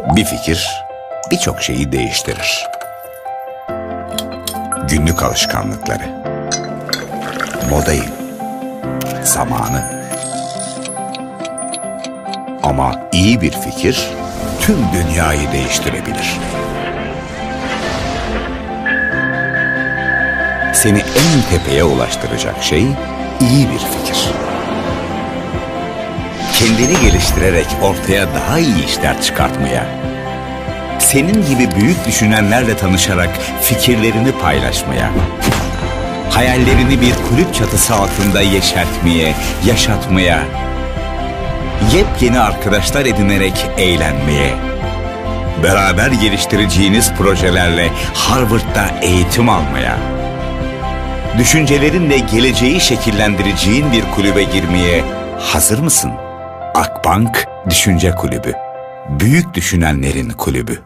Bir fikir birçok şeyi değiştirir. Günlük alışkanlıkları, modayı, zamanı. Ama iyi bir fikir tüm dünyayı değiştirebilir. Seni en tepeye ulaştıracak şey iyi bir fikir. Kendini geliştirerek ortaya daha iyi işler çıkartmaya, senin gibi büyük düşünenlerle tanışarak fikirlerini paylaşmaya, hayallerini bir kulüp çatısı altında yeşertmeye, yaşatmaya, yepyeni arkadaşlar edinerek eğlenmeye, beraber geliştireceğiniz projelerle Harvard'da eğitim almaya, düşüncelerinle geleceği şekillendireceğin bir kulübe girmeye hazır mısın? Akbank Düşünce Kulübü. Büyük düşünenlerin kulübü.